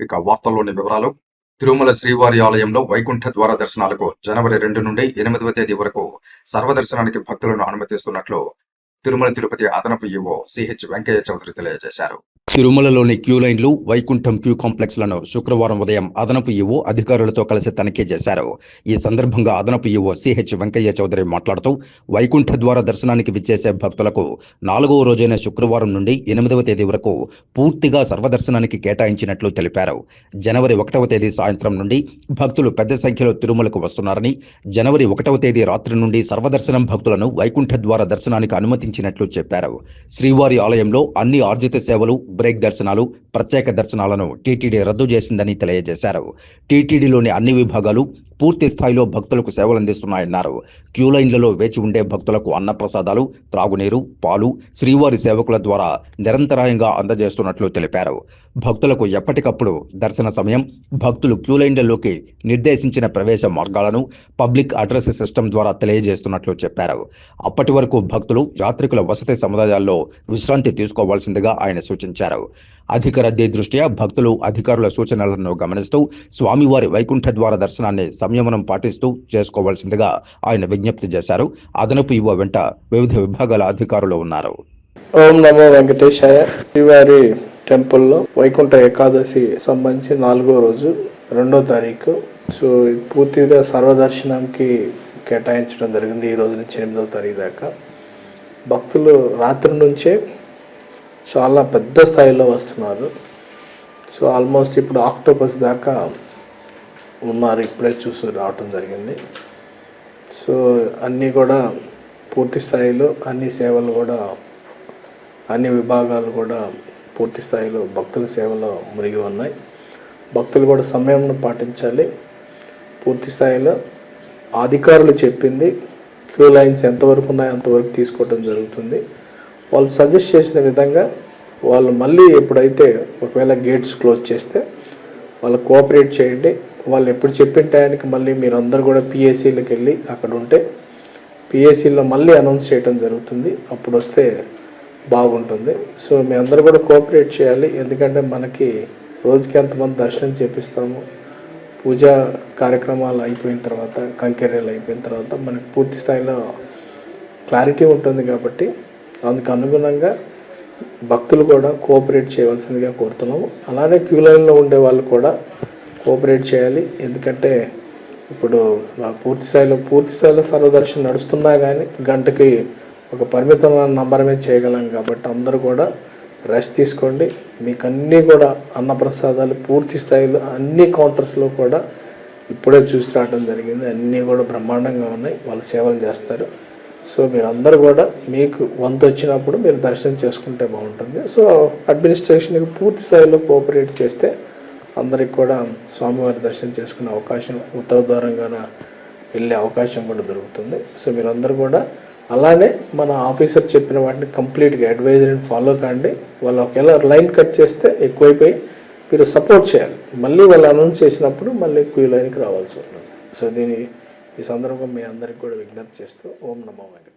ఇక వార్తల్లోని వివరాలు. తిరుమల శ్రీవారి ఆలయంలో వైకుంఠ ద్వార దర్శనాలకు జనవరి రెండు నుండి ఎనిమిదవ తేదీ వరకు సర్వదర్శనానికి భక్తులను అనుమతిస్తున్నట్లు తిరుమల తిరుపతి అదనపు ఈవో సిహెచ్ వెంకయ్య చౌదరి తెలియజేశారు. తిరుమలలోని క్యూ లైన్లు వైకుంఠం క్యూ కాంప్లెక్స్లను శుక్రవారం ఉదయం అదనపు ఈవో అధికారులతో కలిసి తనిఖీ చేశారు. ఈ సందర్భంగా అదనపు ఈవో సిహెచ్ వెంకయ్య చౌదరి మాట్లాడుతూ వైకుంఠ ద్వారా దర్శనానికి విచ్చేసే భక్తులకు నాలుగవ రోజైన శుక్రవారం నుండి ఎనిమిదవ తేదీ వరకు పూర్తిగా సర్వదర్శనానికి కేటాయించినట్లు తెలిపారు. జనవరి ఒకటవ తేదీ సాయంత్రం నుండి భక్తులు పెద్ద సంఖ్యలో తిరుమలకు వస్తున్నారని జనవరి ఒకటవ తేదీ రాత్రి నుండి సర్వదర్శనం భక్తులను వైకుంఠ ద్వార దర్శనానికి అనుమతించినట్లు చెప్పారు. శ్రీవారి ఆలయంలో అన్ని ఆర్జిత సేవలు బ్రేక్ దర్శనాలు ప్రత్యేక దర్శనాలను టీటీడీ రద్దు చేసిందని తెలియజేశారు. టీటీడీలోని అన్ని విభాగాలు పూర్తి స్థాయిలో భక్తులకు సేవలు అందిస్తున్నాయన్నారు. క్యూ లైన్లలో వేచి ఉండే భక్తులకు అన్నప్రసాదాలు త్రాగునీరు పాలు శ్రీవారి సేవకుల ద్వారా నిరంతరాయంగా అందజేస్తున్నట్లు తెలిపారు. భక్తులకు ఎప్పటికప్పుడు దర్శన సమయం భక్తులు క్యూ లైన్లలోకి నిర్దేశించిన ప్రవేశ మార్గాలను పబ్లిక్ అడ్రస్ సిస్టమ్ ద్వారా తెలియజేస్తున్నట్లు చెప్పారు. అప్పటి వరకు భక్తులు యాత్రికుల వసతి సముదాయాల్లో విశ్రాంతి తీసుకోవాల్సిందిగా ఆయన సూచించారు. అధిక రద్దీ దృష్ట్యా భక్తులు అధికారుల సూచనలను గమనిస్తూ స్వామివారి వైకుంఠ ద్వార దర్శనాన్ని సంయమనం పాటిస్తూ చేసుకోవాల్సిందిగా ఆయన విజ్ఞప్తి చేశారు. అదనపు యువ వెంట వివిధ విభాగాల అధికారులు ఉన్నారు. ఓం నమో వెంకటేశాయ. శ్రీవారి టెంపుల్లో వైకుంఠ ఏకాదశి సంబంధించి నాలుగో రోజు రెండో తారీఖు. సో పూర్తిగా సర్వదర్శనంకి కేటాయించడం జరిగింది ఈ రోజు నుంచి ఎనిమిదవ తారీఖు దాకా. భక్తులు రాత్రి నుంచే చాలా పెద్ద స్థాయిలో వస్తున్నారు. సో ఆల్మోస్ట్ ఇప్పుడు ఆక్టోపస్ దాకా ఉన్నారు. ఇప్పుడే చూసి రావటం జరిగింది. సో అన్నీ కూడా పూర్తి స్థాయిలో అన్ని సేవలు కూడా అన్ని విభాగాలు కూడా పూర్తి స్థాయిలో భక్తుల సేవలో మునిగి ఉన్నాయి. భక్తులు కూడా సమయంను పాటించాలి. పూర్తి స్థాయిలో అధికారులు చెప్పింది క్యూ లైన్స్ ఎంతవరకు ఉన్నాయో అంతవరకు తీసుకోవడం జరుగుతుంది. వాళ్ళు సజెస్ట్ చేసిన విధంగా వాళ్ళు మళ్ళీ ఎప్పుడైతే ఒకవేళ గేట్స్ క్లోజ్ చేస్తే వాళ్ళు కోఆపరేట్ చేయండి. వాళ్ళు ఎప్పుడు చెప్పిన టయానికి మళ్ళీ మీరు అందరు కూడా పిఎస్సీలకు వెళ్ళి అక్కడ ఉంటే పిఎస్సీలో మళ్ళీ అనౌన్స్ చేయడం జరుగుతుంది. అప్పుడు వస్తే బాగుంటుంది. సో మీ అందరూ కూడా కోఆపరేట్ చేయాలి. ఎందుకంటే మనకి రోజుకి ఎంతమంది దర్శనం చేపిస్తాము? పూజా కార్యక్రమాలు అయిపోయిన తర్వాత కంకెర్యలు అయిపోయిన తర్వాత మనకి పూర్తి స్థాయిలో క్లారిటీ ఉంటుంది కాబట్టి అందుకు అనుగుణంగా భక్తులు కూడా కోఆపరేట్ చేయవలసిందిగా కోరుతున్నాము. అలానే క్యూ లైన్లో ఉండే వాళ్ళు కూడా కోఆపరేట్ చేయాలి. ఎందుకంటే ఇప్పుడు పూర్తి స్థాయిలో పూర్తి స్థాయిలో సర్వదర్శనం నడుస్తున్నా కానీ గంటకి ఒక పరిమితమైన నంబరమే చేయగలం కాబట్టి అందరూ కూడా రెస్ట్ తీసుకోండి. మీకు అన్నీ కూడా అన్నప్రసాదాలు పూర్తి స్థాయిలో అన్ని కౌంటర్స్లో కూడా ఇప్పుడే చూసి రావడం జరిగింది. అన్నీ కూడా బ్రహ్మాండంగా ఉన్నాయి. వాళ్ళు సేవలు చేస్తారు. సో మీరు కూడా మీకు వంతు వచ్చినప్పుడు మీరు దర్శనం చేసుకుంటే బాగుంటుంది. సో అడ్మినిస్ట్రేషన్కి పూర్తి స్థాయిలో కోఆపరేట్ చేస్తే అందరికి కూడా స్వామివారి దర్శనం చేసుకునే అవకాశం ఉత్తర ద్వారంగా వెళ్ళే అవకాశం కూడా దొరుకుతుంది. సో మీరందరూ కూడా అలానే మన ఆఫీసర్ చెప్పిన వాటిని కంప్లీట్గా అడ్వైజరీని ఫాలో కాండి. వాళ్ళు ఒకవేళ లైన్ కట్ చేస్తే ఎక్కువైపోయి మీరు సపోర్ట్ చేయాలి. మళ్ళీ వాళ్ళు అనౌన్స్ చేసినప్పుడు మళ్ళీ క్యూ లైన్కి రావాల్సి ఉంటుంది. సో దీని ఈ సందర్భం మీ అందరికి కూడా విజ్ఞప్తి చేస్తూ ఓం నమో వెంకట